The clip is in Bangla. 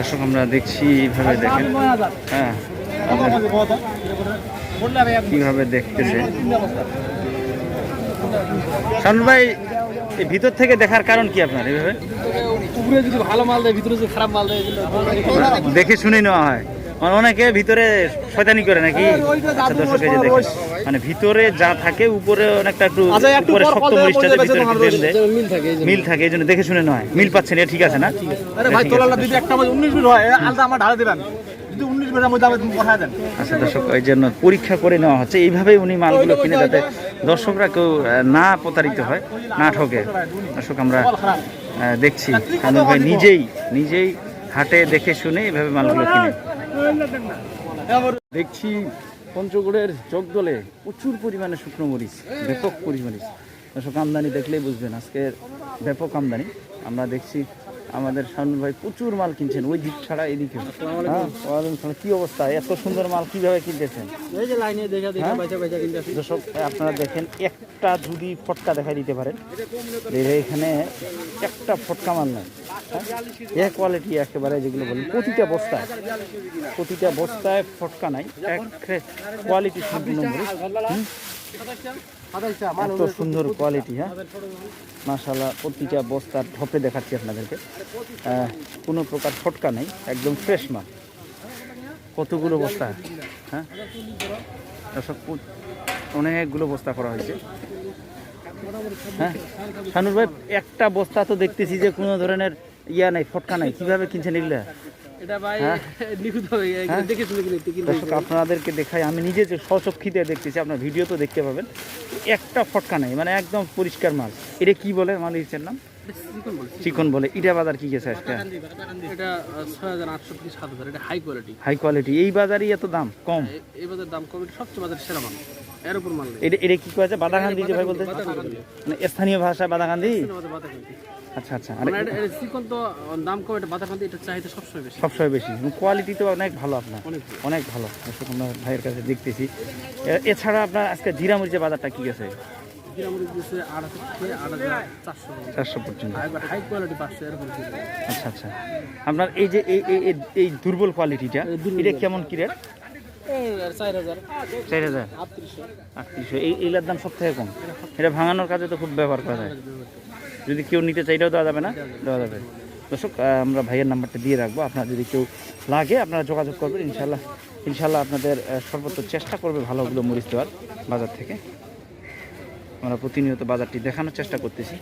দর্শক আমরা দেখছি এইভাবে দেখেন। হ্যাঁ কীভাবে দেখতেছে। শানুর ভাই এই ভিতর থেকে দেখার কারণ কি আপনার এইভাবে? উপরে যদি ভালো মাল দেয় ভিতরে যদি খারাপ মাল দেয় দেখে শুনে নেওয়া হয়। অনেকে ভিতরে শয়তানি করে নাকি? আচ্ছা দর্শক এই যে দেখেন। মানে ভিতরে যা থাকে উপরে অনেকটা একটু উপরে শক্ত ভিতরে একটু দেয়। মিল থাকে এই জন্য। দেখে শুনে নয়। মিল পাচ্ছেন এটা ঠিক আছে না? আরে ভাই তোলালা যদি একটা মধ্যে উনিশ মিনিট হয় আলদা আমার ঢালে দেবেন। যদি উনিশ মিনিটের মধ্যে আপনি পাঠায় দেন। আচ্ছা দর্শক এই জন্য পরীক্ষা করে নেওয়া হচ্ছে। এইভাবেই উনি মালগুলো কিনে যাতে দর্শকরা কেউ না প্রতারিত হয় না ঠকে। দর্শক আমরা দেখছি। ভাই নিজেই নিজেই হাটে দেখে শুনে এইভাবে মালগুলো কিনে। দেখছি পঞ্চগড়ের চোখদলে প্রচুর পরিমাণে শুকনো মরিচ, ব্যাপক পরিমাণে আমদানি দেখলেই বুঝবেন, আজকের ব্যাপক আমদানি। আমরা দেখছি আমাদের শানুর ভাই প্রচুর মাল কিনছেন ওই দিক ছাড়া এদিকে। হ্যাঁ কি অবস্থা? এত সুন্দর মাল কীভাবে কিনতেছেন? এই যে লাইনে দেখা দেখা হ্যাঁ? আপনারা দেখেন একটা যদি ফটকা দেখাই দিতে পারেন। এখানে একটা ফটকা মাল নাই। হ্যাঁ? এ কোয়ালিটি একেবারে যেগুলো বলেন প্রতিটা বস্তায় প্রতিটা বস্তায় ফটকা নাই। এক কোয়ালিটি সম্পূর্ণ? এত সুন্দর কোয়ালিটি হ্যাঁ? মাশাল্লাহ প্রতিটা বস্তার ঢপে দেখাচ্ছি আপনাদেরকে। কোনো প্রকার ফটকা নেই একদম ফ্রেশ মাল। কতগুলো বস্তা? হ্যাঁ? দর্শক অনেকগুলো বস্তা করা হয়েছে। হ্যাঁ? শানুর ভাই একটা বস্তা তো দেখতেছি যে কোনো ধরনের ইয়া নাই ফটকা নাই। কীভাবে কিনছেন এগুলা? এটা ভাই হ্যাঁ? নিখুঁত হ্যাঁ? দেখে শুনে কিনতে আপনাদেরকে দেখাই আমি নিজে যে স্বচক্ষিতে দেখতেছি আপনার ভিডিও তো দেখতে পাবেন। একটা ফটকা নাই মানে একদম পরিষ্কার মাল। এটা কি বলে মালিকের নাম? চিকন বলে ইটা বাজার কি গেছে আজকে? এটা ছয় হাজার আটশো থেকে সাত হাজার এটা হাই কোয়ালিটি হাই কোয়ালিটি এই বাজারই এত দাম? কম? এই বাজার দাম কম এটা সবচেয়ে বাজার সেরা মাল। এর উপর মাল এটা এটা কি কয়েছে বাদাগান্ধি যে ভাই বলতে মানে স্থানীয় ভাষায় কিনতে আচ্ছা আচ্ছা। আর মানে চিকন তো দাম কম এটা কিনতে এটা চাহিদা সবসময় বেশি। সবসময় বেশি। কোয়ালিটি তো অনেক ভালো আপনার। অনেক ভালো। আমরা ভাইয়ের কাছে দেখতেছি। এছাড়া আপনার আজকে জিরা মরিচের বাজারটা কি কিনতে আচ্ছা আচ্ছা। আপনার এই যে এই দুর্বল কোয়ালিটিটা এটা কেমন কি রেট চার হাজার। আটত্রিশশো। আটত্রিশশো। এই এইগুলোর দাম সব থেকে কম। এটা ভাঙানোর কাজে তো খুব ব্যবহার করা যায়। যদি কেউ নিতে চাইলেও দেওয়া যাবে না? দেওয়া যাবে। দর্শক আমরা ভাইয়ের নাম্বারটা দিয়ে রাখব। আপনার যদি কেউ লাগে, আপনারা যোগাযোগ করবেন। ইনশাল্লাহ ইনশাল্লাহ আপনাদের সর্বোচ্চ চেষ্টা করবে ভালোগুলো মরিচ দেওয়ার বাজার থেকে। আমরা প্রতিনিয়ত বাজারটি দেখানোর চেষ্টা করতেছি।